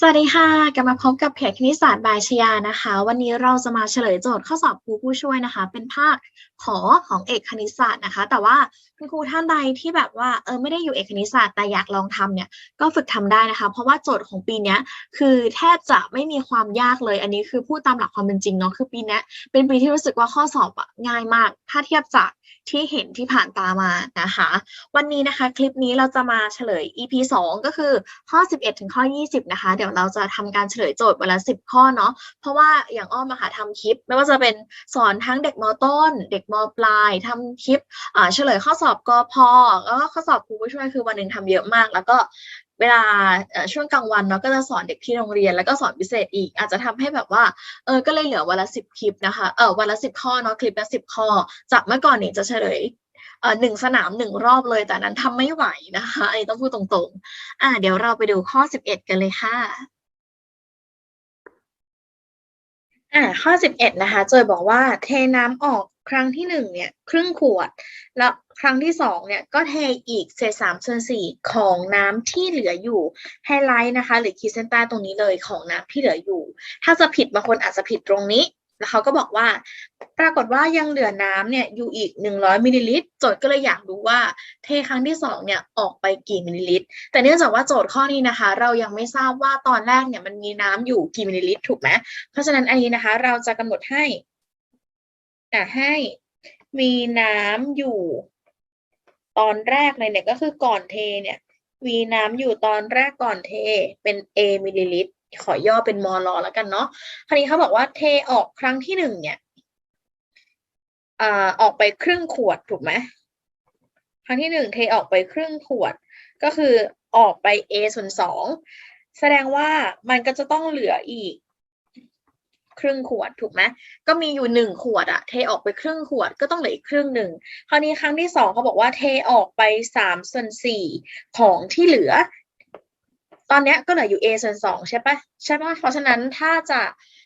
สวัสดีค่ะ กลับมาพบกับเพจคณิตศาสตร์บายชยานะคะ วันนี้เราจะมาเฉลยโจทย์ข้อสอบครูผู้ช่วยนะคะ เป็นภาคขอของเอกคณิตศาสตร์นะคะ แต่ว่า คุณครูท่านใดที่แบบว่าเออไม่ได้อยู่เอกคณิตศาสตร์แต่อยากลองทำเนี่ยก็ฝึกทำได้นะคะ เพราะว่าโจทย์ของปีนี้คือแทบจะไม่มีความยากเลย อันนี้คือพูดตามหลักความเป็นจริงเนาะคือปีนี้เป็นปีที่รู้สึกว่าข้อสอบอะง่ายมาก ถ้าเทียบจากที่เห็นที่ผ่านตามานะคะ วันนี้นะคะคลิปนี้เราจะมาเฉลย EP 2 ก็คือข้อ 11 ถึงข้อ 20 นะคะ เดี๋ยวเราจะทำการเฉลยโจทย์วันละ 10 ข้อเนาะเพราะว่าอย่างอ้อมมาค่ะทำคลิป ไม่ว่าจะเป็นสอนทั้งเด็กมต้น เด็กมปลายทำคลิปอ่าเฉลยข้อสอบกพแล้วก็ข้อสอบครูผู้ช่วยคือวันหนึ่งทำเยอะมาก แล้วก็เวลาช่วงกลางวันเนาะก็จะสอนเด็กที่โรงเรียน แล้วก็สอนพิเศษอีก อาจจะทำให้แบบว่าเออก็เลยเหลือวันละสิบคลิปนะคะเออวันละสิบข้อเนาะคลิปละสิบข้อ จากเมื่อก่อนเนี่ยจะเฉลยเออหนึ่งสนามหนึ่งรอบเลยแต่นั้นทำไม่ไหวนะคะอันนี้ต้องพูดตรงๆ อ่า เดี๋ยวเราไปดูข้อสิบเอ็ดกันเลยค่ะอ่าข้อสิบเอ็ดนะคะโจยบอกว่าเทน้ำออก ครั้งที่หนึ่งเนี่ยครึ่งขวด แล้วครั้งที่สองเนี่ยก็เทอีกเศษสามส่วนสี่ของน้ำที่เหลืออยู่ไฮไลท์นะคะ หรือขีเส้นใต้ตรงนี้เลยของน้ำที่เหลืออยู่ ถ้าจะผิดบางคนอาจจะผิดตรงนี้ แล้วเขาก็บอกว่า ปรากฏว่ายังเหลือน้ำเนี่ยอยู่อีกหนึ่งร้อยมิลลิลิตรโจทย์ก็เลยอยากรู้ว่าเทครั้งที่สองเนี่ยออกไปกี่มิลลิลิตร แต่เนื่องจากว่าโจทย์ข้อนี้นะคะ เรายังไม่ทราบว่าตอนแรกเนี่ยมันมีน้ำอยู่กี่มิลลิลิตรถูกไหมเพราะฉะนั้นอันนี้นะคะ เราจะกำหนดให้ อะให้มีน้ำอยู่ตอนแรกเลยเนี่ยก็คือก่อนเทเนี่ยมีน้ำอยู่ตอนแรกก่อนเทเป็น A มิลลิลิตรขอย่อเป็นมลแล้วกันเนาะคราวนี้เขาบอกว่าเทออกครั้งที่หนึ่งเนี่ยอออกไปครึ่งขวดถูกไหมครั้งที่หนึ่งเทออกไปครึ่งขวด ก็คือออกไป A ส่วนสองแสดงว่ามันก็จะต้องเหลืออีก ครึ่งขวดถูกไหมก็มีอยู่หนึ่งขวดอะเทออกไปครึ่งขวดก็ต้องเหลืออีกครึ่งหนึ่งคราวนี้ครั้งที่สองเขาบอกว่าเทออกไปสามส่วนสี่ของที่เหลือ ตอนนี้ก็เหลืออยู่ A ส่วนสองใช่ปะใช่ปะเพราะฉะนั้นถ้าจะ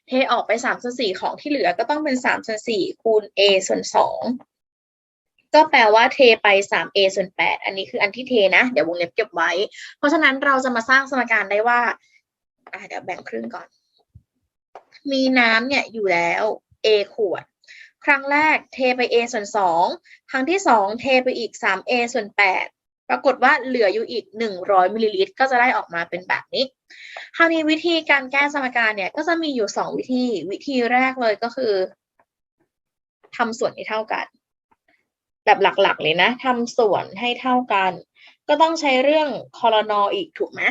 เทออกไปสามส่วนสี่ของที่เหลือก็ต้องเป็นสามส่วนสี่คูณ A ส่วนสองก็แปลว่าเทไปสาม A ส่วนแปดอันนี้คืออันที่เทนะ เดี๋ยววงเล็บเก็บไว้ เพราะฉะนั้นเราจะมาสร้างสมการได้ว่าเดี๋ยวแบ่งครึ่งก่อน มีน้ำเนี่ยอยู่แล้ว A ขวด ครั้งแรกเทไป A ส่วนสองครั้งที่สองเทไปอีกสาม A ส่วนแปดปรากฏว่าเหลืออยู่อีกหนึ่งร้อยมิลลิลิตรก็จะได้ออกมาเป็นแบบนี้ คราวนี้วิธีการแก้สมการเนี่ยก็จะมีอยู่สองวิธี วิธีแรกเลยก็คือทำส่วนให้เท่ากัน แบบหลักๆเลยนะทำส่วนให้เท่ากัน ก็ต้องใช้เรื่องคอรนออีกถูกไหม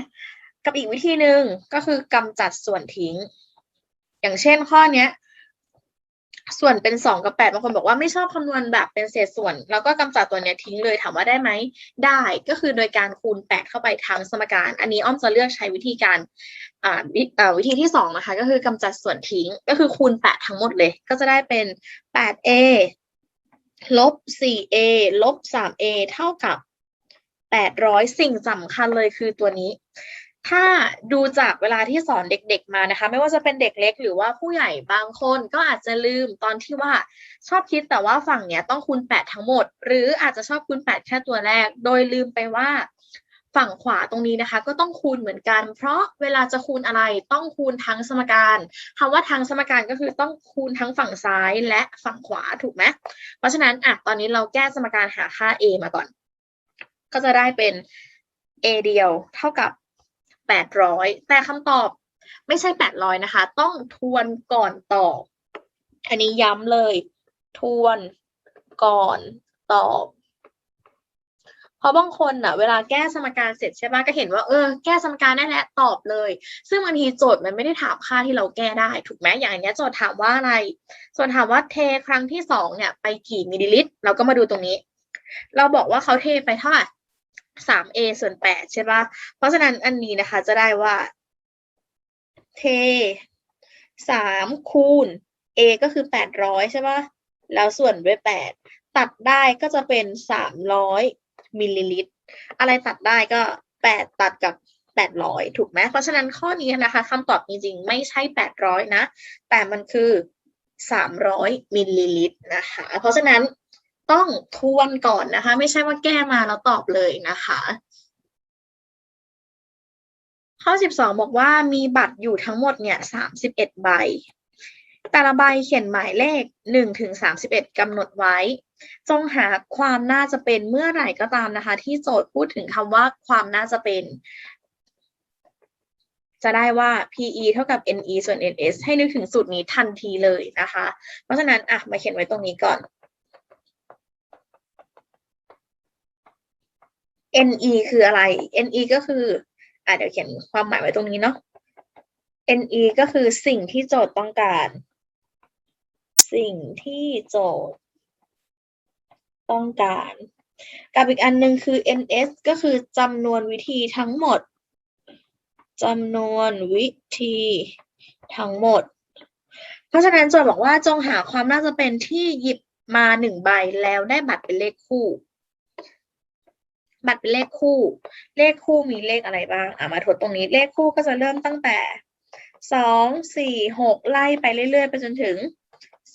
กับอีกวิธีหนึ่งก็คือกำจัดส่วนทิ้ง อย่างเช่นข้อเนี้ย ส่วนเป็นสองกับแปดบางคนบอกว่าไม่ชอบคำนวณแบบเป็นเศษส่วน แล้วก็กำจัดตัวเนี้ยทิ้งเลยถามว่าได้ไหมได้ก็คือโดยการคูณแปดเข้าไปทั้งสมการ อันนี้อ้อมจะเลือกใช้วิธีการอ่าวิอ่าวิธีที่สองนะคะก็คือกำจัดส่วนทิ้งก็คือคูณแปดทั้งหมดเลย ก็จะได้เป็นแปด a ลบสี่ a ลบสาม a เท่ากับแปดร้อยสิ่งสำคัญเลยคือตัวนี้ ถ้าดูจากเวลาที่สอนเด็กๆมานะคะ ไม่ว่าจะเป็นเด็กเล็กหรือว่าผู้ใหญ่บางคนก็อาจจะลืมตอนที่ว่าชอบคิดแต่ว่าฝั่งเนี้ยต้องคูณแปดทั้งหมด หรืออาจจะชอบคูณแปดแค่ตัวแรก โดยลืมไปว่า ฝั่งขวาตรงนี้นะคะ ก็ต้องคูณเหมือนกัน เพราะเวลาจะคูณอะไรต้องคูณทั้งสมการคำว่าทั้งสมการก็คือต้องคูณทั้งฝั่งซ้ายและฝั่งขวาถูกไหมเพราะฉะนั้นอะตอนนี้เราแก้สมการหาค่า a มาก่อน ก็จะได้เป็น a เดียวเท่ากับ แปดร้อยแต่คำตอบไม่ใช่แปดร้อยนะคะ ต้องทวนก่อนตอบ อันนี้ย้ำเลย ทวนก่อนตอบ เพราะบางคนอะเวลาแก้สมการเสร็จใช่ปะก็เห็นว่าเออแก้สมการได้แล้วตอบเลย ซึ่งบางทีโจทย์มันไม่ได้ถามค่าที่เราแก้ได้ ถูกไหมอย่างอันเนี้ยโจทย์ถามว่าอะไรโจทย์ถามว่าเทครั้งที่สองเนี่ยไปกี่มิลลิลิตร เราก็มาดูตรงนี้ เราบอกว่าเขาเทไปเท่าไหร่ สาม a ส่วนแปดใช่ปะเพราะฉะนั้นอันนี้นะคะจะได้ว่าเทสามคูณ a ก็คือแปดร้อยใช่ปะแล้วส่วนด้วยแปดตัดได้ก็จะเป็นสามร้อยมิลลิลิตร อะไรตัดได้ก็แปดตัดกับแปดร้อยถูกไหมเพราะฉะนั้นข้อนี้นะคะคำตอบจริงๆ ไม่ใช่แปดร้อยนะ แต่มันคือสามร้อยมิลลิลิตรนะคะ เพราะฉะนั้น ต้องทวนก่อนนะคะ ไม่ใช่ว่าแก้มาแล้วตอบเลยนะคะ ข้อ 12 บอกว่ามีบัตรอยู่ทั้งหมดเนี่ย31 ใบ แต่ละใบเขียนหมายเลข1ถึง31กำหนดไว้ จงหาความน่าจะเป็นเมื่อไหร่ก็ตามนะคะ ที่โจทย์พูดถึงคำว่าความน่าจะเป็นจะได้ว่า PE เท่ากับ NE ส่วน NS ให้นึกถึงสูตรนี้ทันทีเลยนะคะ เพราะฉะนั้นอะมาเขียนไว้ตรงนี้ก่อน NE คืออะไร NE ก็คืออะเดี๋ยวเขียนความหมายไว้ตรงนี้เนาะ NE ก็คือสิ่งที่โจทย์ต้องการ สิ่งที่โจทย์ต้องการ กับอีกอันหนึ่งคือ NS ก็คือจำนวนวิธีทั้งหมดจำนวนวิธีทั้งหมด เพราะฉะนั้นโจทย์บอกว่าจงหาความน่าจะเป็นที่หยิบมาหนึ่งใบแล้วได้บัตรเป็นเลขคู่ บัตรเป็นเลขคู่ เลขคู่มีเลขอะไรบ้างอะมาทดตรงนี้เลขคู่ก็จะเริ่มตั้งแต่สองสี่หกไล่ไปเรื่อยๆไปจนถึง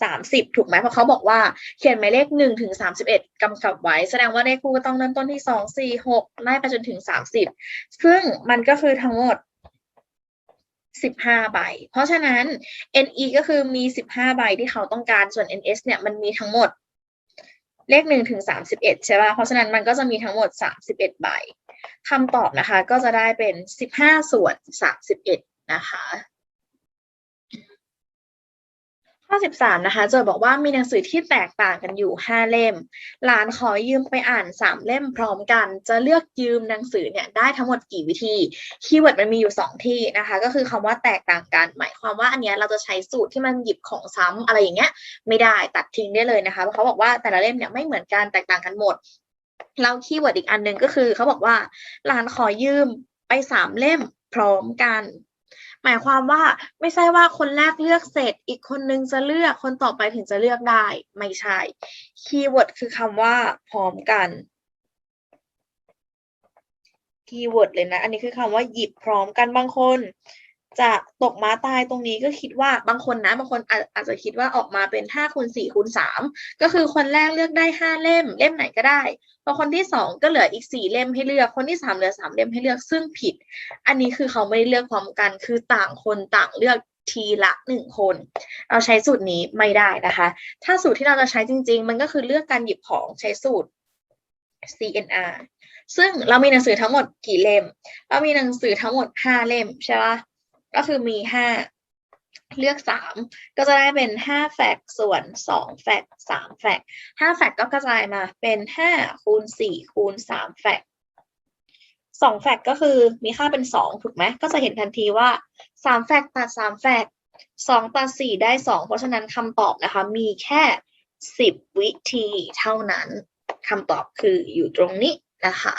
สามสิบถูกไหมเพราะเขาบอกว่าเขียนหมายเลขหนึ่งถึงสามสิบเอ็ดกำกับไว้ แสดงว่าเลขคู่ก็ต้องเริ่มต้นที่สองสี่หกไล่ไปจนถึงสามสิบซึ่งมันก็คือทั้งหมดสิบห้าใบ เพราะฉะนั้น NE ก็คือมีสิบห้าใบที่เขาต้องการส่วน NS เนี่ยมันมีทั้งหมด เลขหนึ่งถึงสามสิบเอ็ดใช่ป่ะ เพราะฉะนั้นมันก็จะมีทั้งหมดสามสิบเอ็ดใบคำตอบนะคะ ก็จะได้เป็นสิบห้าส่วนสามสิบเอ็ดนะคะ ข้อ 13 นะคะโจทย์บอกว่ามีหนังสือที่แตกต่างกันอยู่ 5 เล่ม หลานขอยืมไปอ่าน 3 เล่มพร้อมกัน จะเลือกยืมหนังสือเนี่ยได้ทั้งหมดกี่วิธี คีย์เวิร์ดมันมีอยู่ 2 ที่นะคะ ก็คือคำว่าแตกต่างกัน หมายความว่าอันเนี้ยเราจะใช้สูตรที่มันหยิบของซ้ำอะไรอย่างเงี้ยไม่ได้ตัดทิ้งได้เลยนะคะเพราะเขาบอกว่าแต่ละเล่มเนี่ยไม่เหมือนกันแตกต่างกันหมดแล้วคีย์เวิร์ดอีกอันหนึ่งก็คือเขาบอกว่าหลานขอยืมไป 3 เล่มพร้อมกัน หมายความว่าไม่ใช่ว่าคนแรกเลือกเสร็จ อีกคนนึงจะเลือกคนต่อไปถึงจะเลือกได้ ไม่ใช่ คีย์เวิร์ดคือคำว่า พร้อมกัน คีย์เวิร์ดเลยนะ อันนี้คือคำว่าหยิบพร้อมกันบางคน จะตกม้าตายตรงนี้ก็คิดว่าบางคนนะบางคนอาจอาจจะคิดว่าออกมาเป็นห้าคูณสี่คูณสามก็คือคนแรกเลือกได้ห้าเล่ม เล่มไหนก็ได้พอคนที่สองก็เหลืออีกสี่เล่มให้เลือก คนที่สามเหลือสามเล่มให้เลือกซึ่งผิด อันนี้คือเขาไม่ได้เลือกพร้อมกัน คือต่างคนต่างเลือกทีละหนึ่งคน เราใช้สูตรนี้ไม่ได้นะคะ ถ้าสูตรที่เราจะใช้จริง ๆ มันก็คือเลือกการหยิบของใช้สูตร CNR ซึ่งเรามีหนังสือทั้งหมดกี่เล่ม เรามีหนังสือทั้งหมดห้าเล่มใช่ปะ ก็คือมีห้าเลือกสามก็จะได้เป็นห้าแฟกส่วนสองแฟกสามแฟกห้าแฟกก็กระจายมาเป็นห้าคูณสี่คูณสามแฟกสองแฟกก็คือมีค่าเป็นสองถูกไหม ก็จะเห็นทันทีว่าสามแฟกตัดสามแฟกสองตัดสี่ได้สองเพราะฉะนั้นคำตอบนะคะ มีแค่สิบวิธีเท่านั้นคำตอบคืออยู่ตรงนี้นะคะ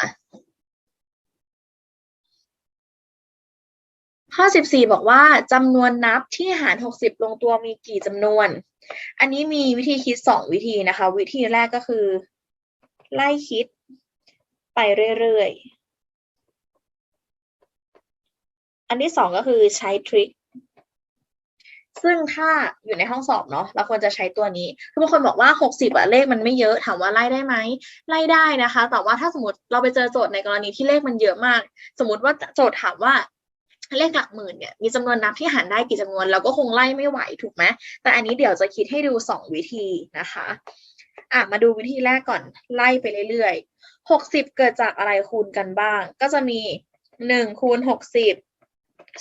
ข้อ 14 บอกว่าจำนวนนับที่หาร 60 ลงตัวมีกี่จำนวน อันนี้มีวิธีคิด 2 วิธีนะคะ วิธีแรกก็คือ ไล่คิดไปเรื่อยๆ อันที่ 2 ก็คือใช้ทริคซึ่งถ้าอยู่ในห้องสอบเนาะเราควรจะใช้ตัวนี้คือบางคนบอกว่า 60อะเลขมันไม่เยอะถามว่าไล่ได้ไหมไล่ได้นะคะ แต่ว่าถ้าสมมติเราไปเจอโจทย์ในกรณีที่เลขมันเยอะมาก สมมติว่าโจทย์ถามว่า เลขหลักหมื่นเนี่ยมีจำนวนนับที่หารได้กี่จำนวนเราก็คงไล่ไม่ไหวถูกไหมแต่อันนี้เดี๋ยวจะคิดให้ดูสองวิธีนะคะอะมาดูวิธีแรกก่อนไล่ไปเรื่อยๆหกสิบเกิดจากอะไรคูณกันบ้าง ก็จะมีหนึ่งคูณหกสิบ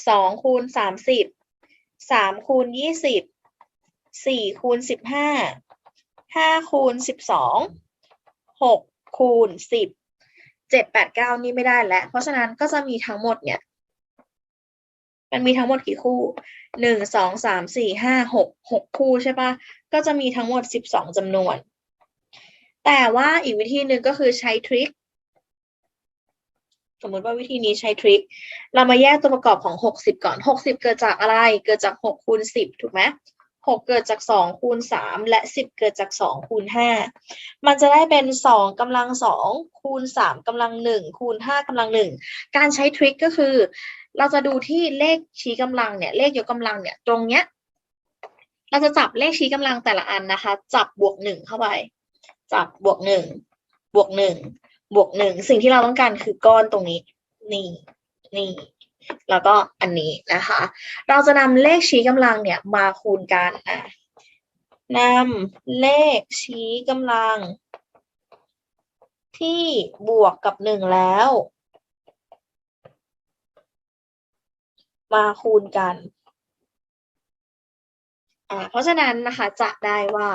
สองคูณสามสิบสามคูณยี่สิบสี่คูณสิบห้าห้าคูณสิบสองหกคูณสิบเจ็ดแปดเก้านี่ไม่ได้แล้ว เพราะฉะนั้นก็จะมีทั้งหมดเนี่ย มันมีทั้งหมดกี่คู่หนึ่งสองสามสี่ห้าหกหกคู่ใช่ปะก็จะมีทั้งหมดสิบสองจำนวน แต่ว่าอีกวิธีหนึ่งก็คือใช้ทริคสมมติว่าวิธีนี้ใช้ทริค เรามาแยกตัวประกอบของหกสิบก่อนหกสิบเกิดจากอะไร เกิดจากหกคูณสิบถูกไหม หกเกิดจากสองคูณสามและสิบเกิดจากสองคูณห้ามันจะได้เป็นสองกำลังสองคูณสามกำลังหนึ่งคูณห้ากำลังหนึ่งการใช้ทริคก็คือ เราจะดูที่เลขชี้กำลังเนี่ยเลขยกกำลังเนี่ยตรงเนี้ยเราจะจับเลขชี้กำลังแต่ละอันนะคะ จับบวกหนึ่งเข้าไปจับบวกหนึ่งบวกหนึ่งบวกหนึ่งสิ่งที่เราต้องการคือก้อนตรงนี้ นี่นี่ แล้วก็อันนี้นะคะ เราจะนำเลขชี้กำลังเนี่ยมาคูณกันอะนำเลขชี้กำลัง ที่บวกกับหนึ่งแล้ว มาคูณกัน อ่าเพราะฉะนั้นนะคะจะได้ว่า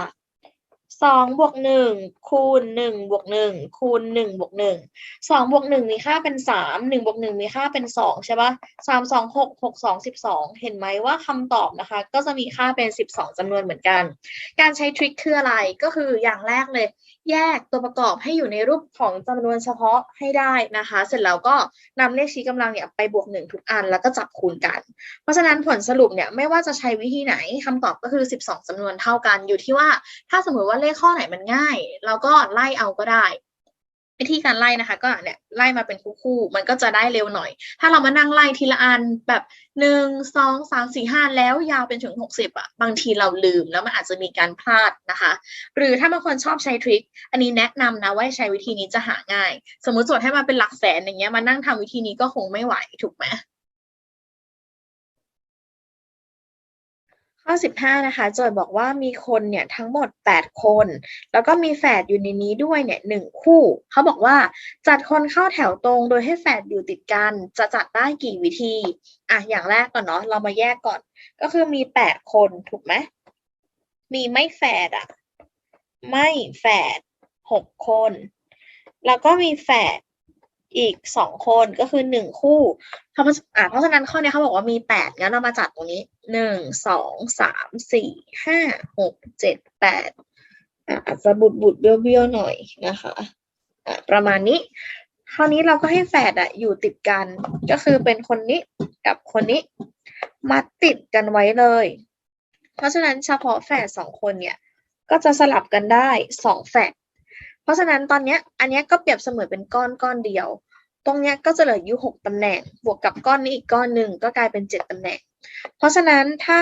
สองบวกหนึ่งคูณหนึ่งบวกหนึ่งคูณหนึ่งบวกหนึ่งสองบวกหนึ่งมีค่าเป็นสามหนึ่งบวกหนึ่งมีค่าเป็นสองใช่ปะสามสองหกหกสองสิบสองเห็นไหมว่าคำตอบนะคะ ก็จะมีค่าเป็นสิบสองจำนวนเหมือนกัน การใช้ทริคคืออะไรก็คืออย่างแรกเลยแยกตัวประกอบให้อยู่ในรูปของจำนวนเฉพาะให้ได้นะคะ เสร็จแล้วก็นำเลขชี้กำลังเนี่ยไปบวกหนึ่งทุกอันแล้วก็จับคูณกัน เพราะฉะนั้นผลสรุปเนี่ยไม่ว่าจะใช้วิธีไหนคำตอบก็คือ 12จำนวนเท่ากันอยู่ที่ว่า ถ้าสมมติว่าเลขข้อไหนมันง่าย เราก็ไล่เอาก็ได้ วิธีการไล่นะคะ ก็เนี่ยไล่มาเป็นคู่ๆมันก็จะได้เร็วหน่อย ถ้าเรามานั่งไล่ทีละอันแบบหนึ่งสองสามสี่ห้าแล้วยาวเป็นถึงหกสิบอะบางทีเราลืมแล้วมันอาจจะมีการพลาดนะคะ หรือถ้าบางคนชอบใช้ทริคอันนี้แนะนำนะว่าใช้วิธีนี้จะหาง่าย สมมติจดให้มาเป็นหลักแสนอย่างเงี้ยมานั่งทำวิธีนี้ก็คงไม่ไหวถูกไหม ข้อสิบห้านะคะโจทย์บอกว่ามีคนเนี่ยทั้งหมดแปดคน แล้วก็มีแฝดอยู่ในนี้ด้วยเนี่ยหนึ่งคู่ เขาบอกว่าจัดคนเข้าแถวตรงโดยให้แฝดอยู่ติดกัน จะจัดได้กี่วิธี อะ อย่างแรกก่อนเนาะเรามาแยกก่อน ก็คือมีแปดคนถูกไหมมีไม่แฝดอะ ไม่แฝดหกคน แล้วก็มีแฝด อีกสองคนก็คือหนึ่งคู่เพราะอ่าเพราะฉะนั้นข้อนี้เขาบอกว่ามีแปดงั้นเรามาจัดตรงนี้หนึ่งสองสามสี่ห้าหกเจ็ดแปดอาจจะบุดบุดเบี้ยวเบี้ยวหน่อยนะคะอ่าประมาณนี้คราวนี้เราก็ให้แฝดอะอยู่ติดกันก็คือเป็นคนนี้กับคนนี้มาติดกันไว้เลย เพราะฉะนั้นเฉพาะแฝดสองคนเนี่ยก็จะสลับกันได้สองแฝด เพราะฉะนั้นตอนนี้อันนี้ก็เปรียบเสมือนเป็นก้อนก้อนเดียว ตรงนี้ก็จะเหลืออยู่หกตำแหน่ง บวกกับก้อนนี้อีกก้อนหนึ่งก็กลายเป็นเจ็ดตำแหน่ง เพราะฉะนั้นถ้า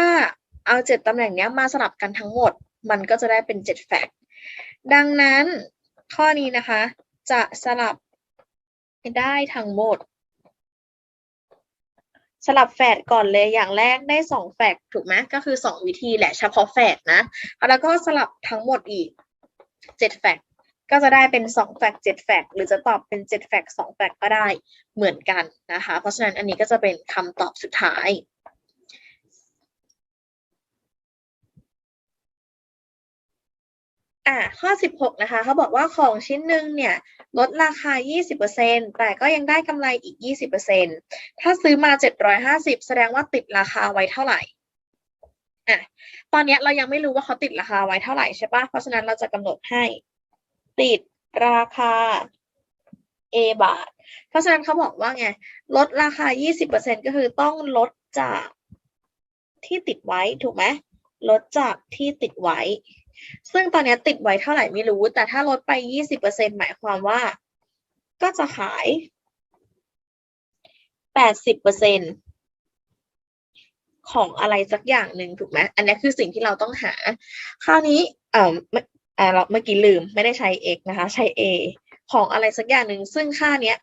เอาเจ็ดตำแหน่งนี้มาสลับกันทั้งหมด มันก็จะได้เป็นเจ็ดแฟกต์ดังนั้นข้อนี้นะคะ จะสลับได้ทั้งหมด สลับแฝดก่อนเลยอย่างแรกได้สองแฝดถูกไหมก็คือสองวิธีแหละเฉพาะแฝดนะแล้วก็สลับทั้งหมดอีกเจ็ดแฟก ก็จะได้เป็นสองแฟกต์เจ็ดแฟกต์หรือจะตอบเป็นเจ็ดแฟกต์สองแฟกต์ก็ได้เหมือนกันนะคะ เพราะฉะนั้นอันนี้ก็จะเป็นคำตอบสุดท้าย อ่าข้อ 16 นะคะเขาบอกว่าของชิ้นหนึ่งเนี่ย ลดราคา 20%แต่ก็ยังได้กำไรอีก 20%ถ้าซื้อมา 750 แสดงว่าติดราคาไว้เท่าไหร่อะตอนนี้เรายังไม่รู้ว่าเขาติดราคาไว้เท่าไหร่ใช่ปะเพราะฉะนั้นเราจะกำหนดให้ ติดราคา A บาท เพราะฉะนั้นเขาบอกว่าไง ลดราคา 20%ก็คือต้องลดจากที่ติดไว้ ถูกไหมลดจากที่ติดไว้ ซึ่งตอนนี้ติดไว้เท่าไหร่ไม่รู้ แต่ถ้าลดไป 20%หมายความว่า ก็จะขาย 80%ของอะไรสักอย่างหนึ่งถูกไหม อันนี้คือสิ่งที่เราต้องหา คราวนี้ เอ่อ อ่าเราเมื่อกี้ลืมไม่ได้ใช้ x นะคะ ใช้ a ของอะไรสักอย่างหนึ่งซึ่งค่าเนี้ย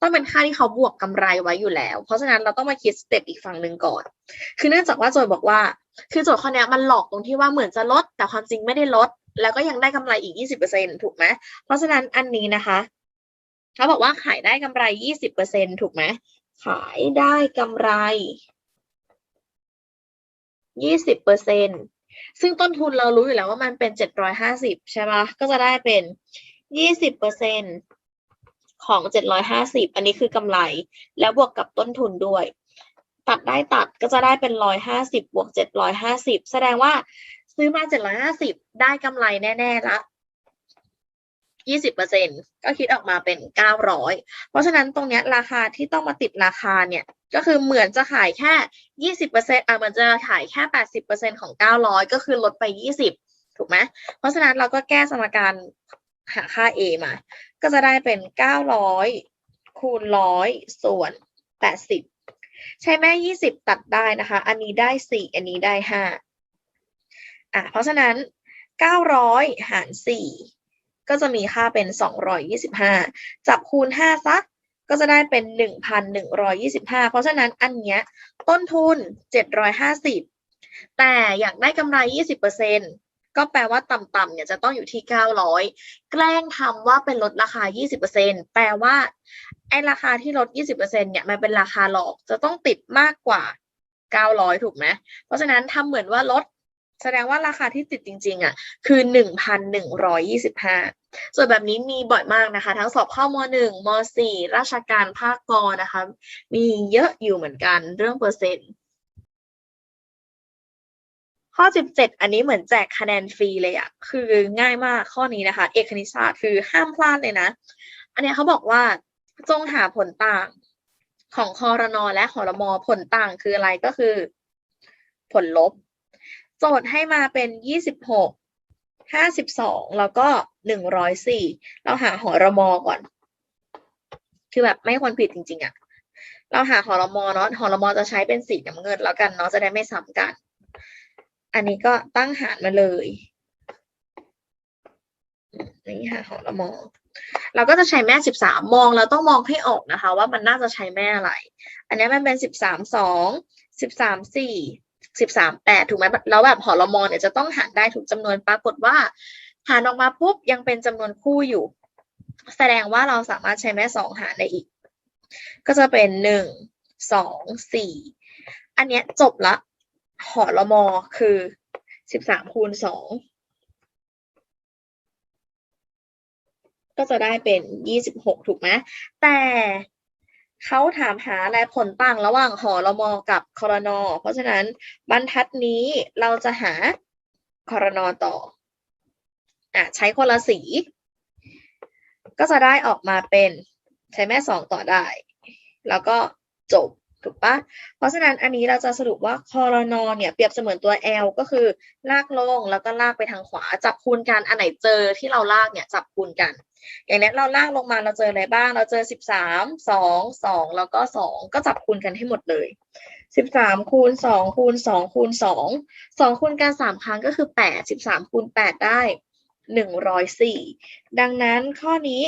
ต้องเป็นค่าที่เขาบวกกำไรไว้อยู่แล้ว เพราะฉะนั้นเราต้องมาคิดสเต็ปอีกฝั่งหนึ่งก่อน คือเนื่องจากว่าโจทย์บอกว่า คือโจทย์ข้อนี้มันหลอกตรงที่ว่าเหมือนจะลด แต่ความจริงไม่ได้ลด แล้วก็ยังได้กำไรอีก 20%ถูกไหมเพราะฉะนั้นอันนี้นะคะเขาบอกว่าขายได้กำไร 20%ถูกไหมขายได้กำไร 20% ซึ่งต้นทุนเรารู้อยู่แล้วว่ามันเป็นเจ็ดร้อยห้าสิบใช่ไหมก็จะได้เป็นยี่สิบเปอร์เซ็นของเจ็ดร้อยห้าสิบอันนี้คือกำไร แล้วบวกกับต้นทุนด้วย ตัดได้ตัดก็จะได้เป็นร้อยห้าสิบบวกเจ็ดร้อยห้าสิบแสดงว่าซื้อมาเจ็ดร้อยห้าสิบได้กำไรแน่ๆละ 20%ก็คิดออกมาเป็น 900 เพราะฉะนั้นตรงเนี้ยราคาที่ต้องมาติดราคาเนี่ยก็คือเหมือนจะขายแค่ 20%อะเหมือนจะขายแค่ 80%ของ 900 ก็คือลดไป 20 ถูกไหมเพราะฉะนั้นเราก็แก้สมการหาค่า a มา ก็จะได้เป็น 900 คูณ 100 ส่วน 80 ใช่ไหม20 ตัดได้นะคะ อันนี้ได้ 4 อันนี้ได้ 5 อะเพราะฉะนั้น 900 หาร 4 ก็จะมีค่าเป็น 225 จับคูณ 5 ซัก ก็จะได้เป็นหนึ่งพันหนึ่งร้อยยี่สิบห้าเพราะฉะนั้นอันเนี้ยต้นทุนเจ็ดร้อยห้าสิบแต่อยากได้กำไรยี่สิบเปอร์เซ็นก็แปลว่าต่ำๆเนี่ยจะต้องอยู่ที่เก้าร้อยแกล้งทำว่าเป็นลดราคายี่สิบเปอร์เซ็นแปลว่าไอ้ราคาที่ลดยี่สิบเปอร์เซ็นเนี่ยมันเป็นราคาหลอกจะต้องติดมากกว่าเก้าร้อยถูกไหมเพราะฉะนั้นทำเหมือนว่าลดแสดงว่าราคาที่ติดจริง ๆ อะ คือหนึ่งพันหนึ่งร้อยยี่สิบห้า ส่วนแบบนี้มีบ่อยมากนะคะ ทั้งสอบข้ามหนึ่งมสี่ราชการภาคกนะคะ มีเยอะอยู่เหมือนกันเรื่องเปอร์เซ็นต์ ข้อ 17 อันนี้เหมือนแจกคะแนนฟรีเลยอะคือง่ายมากข้อนี้นะคะ เอกคณิตศาสตร์คือห้ามพลาดเลยนะ อันนี้เขาบอกว่าจงหาผลต่างของคอรนอและหอรมอผลต่างคืออะไรก็คือ ผลลบ โจทย์ให้มาเป็น 26 52แล้วก็104เราหาหอรมอก่อน คือแบบไม่ควรผิดจริง ๆอะเราหาหอรมอเนาะหอรมอจะใช้เป็นสีน้ำเงินแล้วกันเนาะจะได้ไม่ซ้ำกัน อันนี้ก็ตั้งหารมาเลยนี่ค่ะหอละมอเราก็จะใช้แม่สิบสามมองแล้วต้องมองให้ออกนะคะ ว่ามันน่าจะใช้แม่อะไร อันนี้มันเป็นสิบสามสองสิบสามสี่ สิบสามแปดถูกไหมแล้วแบบหอละมอเนี่ยจะต้องหารได้ถูกจำนวนปรากฏว่าหารออกมาปุ๊บยังเป็นจำนวนคู่อยู่ แสดงว่าเราสามารถใช้แม่สองหารได้อีก ก็จะเป็นหนึ่งสองสี่อันเนี้ยจบละหอละมอคือสิบสามคูณสองก็จะได้เป็นยี่สิบหกถูกไหมแต่ เขาถามหาแลผลต่างระหว่างหอรมอกับคอรนอเพราะฉะนั้นบรรทัดนี้เราจะหาคอรนอต่ออะใช้คนละสี ก็จะได้ออกมาเป็นใช้แม่สองต่อได้ แล้วก็จบ ถูกปะเพราะฉะนั้นอันนี้เราจะสรุปว่าคอรนอเนี่ยเปรียบเสมือนตัว L ก็คือลากลงแล้วก็ลากไปทางขวา จับคูณกันอันไหนเจอที่เราลากเนี่ยจับคูณกัน อย่างนี้เราลากลงมาเราเจออะไรบ้าง เราเจอสิบสามสองสองแล้วก็สองก็จับคูณกันให้หมดเลยสิบสามคูณสองคูณสองคูณสองสองคูณกันสามครั้งก็คือแปดสิบสามคูณแปดได้หนึ่งร้อยสี่ดังนั้นข้อนี้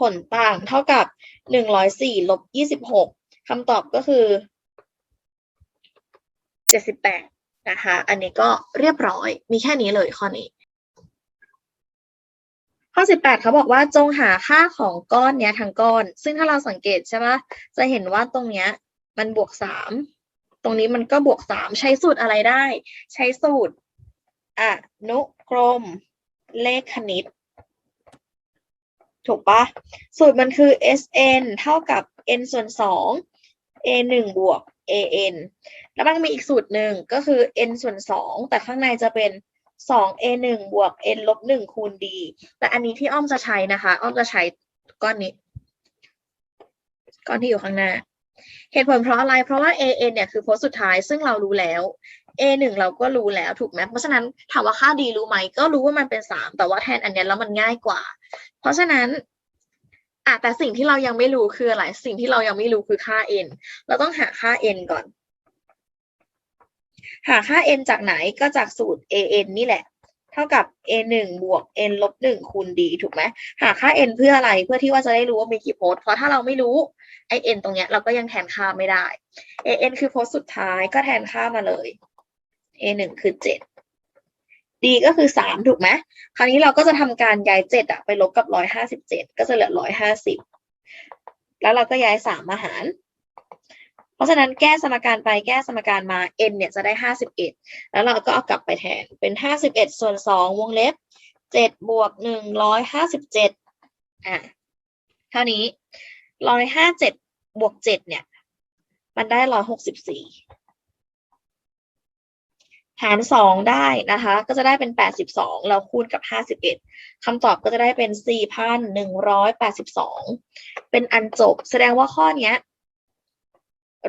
ผลต่างเท่ากับหนึ่งร้อยสี่ลบยี่สิบหกคำตอบก็คือเจ็ดสิบแปดนะคะ อันนี้ก็เรียบร้อย มีแค่นี้เลยข้อนี้ ข้อ 18เขาบอกว่าจงหาค่าของก้อนเนี้ยทั้งก้อน ซึ่งถ้าเราสังเกตใช่ปะจะเห็นว่าตรงเนี้ยมันบวกสามตรงนี้มันก็บวกสามใช้สูตรอะไรได้ ใช้สูตรอนุกรมเลขคณิต ถูกปะสูตรมันคือ Sn เท่ากับ n ส่วนสอง a หนึ่งบวก an แล้วมันมีอีกสูตรหนึ่งก็คือ n ส่วนสองแต่ข้างในจะเป็นสอง a หนึ่งบวก n ลบหนึ่งคูณ d แต่อันนี้ที่อ้อมจะใช้นะคะ อ้อมจะใช้ก้อนนี้ ก้อนที่อยู่ข้างหน้า เหตุผลเพราะอะไร เพราะว่า an เนี่ยคือโพสต์สุดท้ายซึ่งเรารู้แล้ว a หนึ่งเราก็รู้แล้วถูกไหมเพราะฉะนั้นถามว่าค่า d รู้ไหมก็รู้ว่ามันเป็นสามแต่ว่าแทนอันนี้แล้วมันง่ายกว่า เพราะฉะนั้นอะแต่สิ่งที่เรายังไม่รู้คืออะไร สิ่งที่เรายังไม่รู้คือค่า n เราต้องหาค่า n ก่อน หาค่า n จากไหนก็จากสูตร an นี่แหละ เท่ากับ a หนึ่งบวก n ลบหนึ่งคูณ d ถูกไหมหาค่า n เพื่ออะไรเพื่อที่ว่าจะได้รู้ว่ามีกี่โพสเพราะถ้าเราไม่รู้ไอ n ตรงเนี้ยเราก็ยังแทนค่าไม่ได้ an คือโพสสุดท้ายก็แทนค่ามาเลย a หนึ่งคือเจ็ด d ก็คือสามถูกไหมคราวนี้เราก็จะทำการย้ายเจ็ดอะไปลบกับร้อยห้าสิบเจ็ดก็จะเหลือร้อยห้าสิบแล้วเราก็ย้ายสามมาหาร เพราะฉะนั้นแก้สมการไปแก้สมการมา n เนี่ยจะได้ห้าสิบเอ็ดแล้วเราก็เอากลับไปแทนเป็นห้าสิบเอ็ดส่วนสองวงเล็บเจ็ดบวกหนึ่งร้อยห้าสิบเจ็ดอะ เท่านี้ร้อยห้าเจ็ดบวกเจ็ดเนี่ย มันได้ร้อย หารสองได้นะคะ ก็จะได้เป็นแปดสิบสองเราคูณกับห้าสิบเอ็ดคำตอบก็จะได้เป็นสี่พันหนึ่งร้อยแปดสิบสองเป็นอันจบ แสดงว่าข้อนี้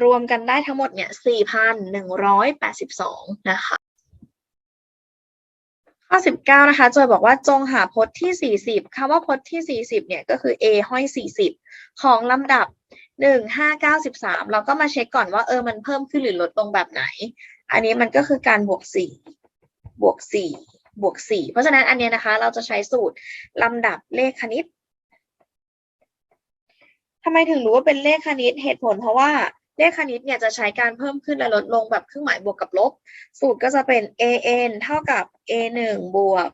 รวมกันได้ทั้งหมดเนี่ยสี่พันหนึ่งร้อยแปดสิบสองนะคะ ข้อสิบเก้านะคะโจยบอกว่าจงหาพจน์ที่สี่สิบคำว่าพจน์ที่สี่สิบเนี่ยก็คือ a ห้อยสี่สิบของลำดับ หนึ่งห้าเก้าสิบสามเราก็มาเช็คก่อนว่าเออมันเพิ่มขึ้นหรือลดลงแบบไหน อันนี้มันก็คือการบวกสี่บวกสี่บวกสี่เพราะฉะนั้นอันเนี้ยนะคะเราจะใช้สูตรลำดับเลขคณิตทำไมถึงรู้ว่าเป็นเลขคณิตเหตุผลเพราะว่าเลขคณิตเนี่ยจะใช้การเพิ่มขึ้นและลดลงแบบเครื่องหมายบวกกับลบ สูตรก็จะเป็น an เท่ากับ a 1บวก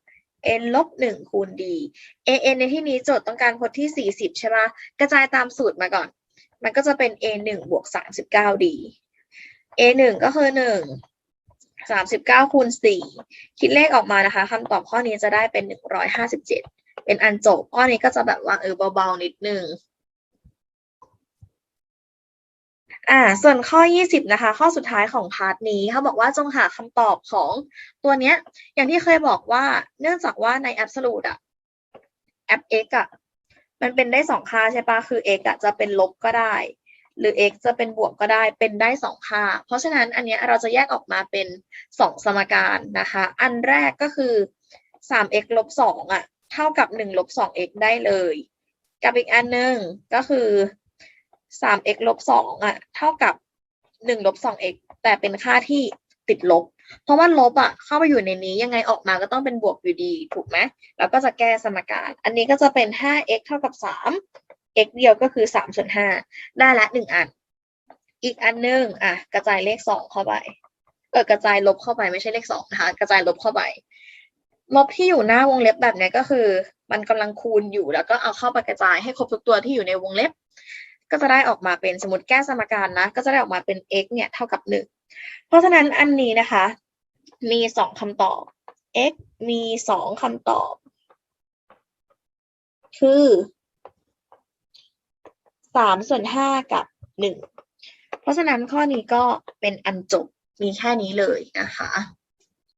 n ลบ1คูณ d an ในที่นี้โจทย์ต้องการพจน์ที่ 40 ใช่ปะกระจายตามสูตรมาก่อน มันก็จะเป็น a 1บวก 39d a 1ก็คือ 1 39คูณ4คิดเลขออกมานะคะคำตอบข้อนี้จะได้เป็น 157 เป็นอันจบ ข้อนี้ก็จะแบบว่าเออเบาๆนิดนึงอ่าส่วนข้อ 20 นะคะ ข้อสุดท้ายของพาร์ทนี้เขาบอกว่าจงหาคำตอบของตัวเนี้ย อย่างที่เคยบอกว่าเนื่องจากว่าใน absolute อะ f x อะ มันเป็นได้สองค่าใช่ปะคือ x อะจะเป็นลบก็ได้ หรือ x จะเป็นบวกก็ได้ เป็นได้สองค่า เพราะฉะนั้นอันเนี้ยเราจะแยกออกมาเป็นสองสมการนะคะ อันแรกก็คือ 3x ลบ2อะเท่ากับ1ลบ 2x ได้เลย กับอีกอันหนึ่งก็คือ 3x ลบ2อะเท่ากับ1ลบ 2x แต่เป็นค่าที่ติดลบ เพราะว่าลบอะเข้าไปอยู่ในนี้ยังไงออกมาก็ต้องเป็นบวกอยู่ดีถูกไหมแล้วก็จะแก้สมการ อันนี้ก็จะเป็น 5x เท่ากับ 3 x เดียวก็คือ3ส่วน5ได้ละหนึ่งอัน อีกอันนึงอะกระจายเลข 2 เข้าไปเออกระจายลบเข้าไปไม่ใช่เลข2นะคะกระจายลบเข้าไปลบที่อยู่หน้าวงเล็บแบบนี้ก็คือ มันกำลังคูณอยู่แล้วก็เอาเข้าไปกระจายให้ครบทุกตัวที่อยู่ในวงเล็บ ก็จะได้ออกมาเป็นสมมติแก้สมการนะ ก็จะได้ออกมาเป็น x เนี่ยเท่ากับหนึ่ง เพราะฉะนั้นอันนี้นะคะ มีสองคำตอบ x มีสองคำตอบ คือสามส่วนห้ากับหนึ่งเพราะฉะนั้นข้อนี้ก็เป็นอันจบมีแค่นี้เลยนะคะ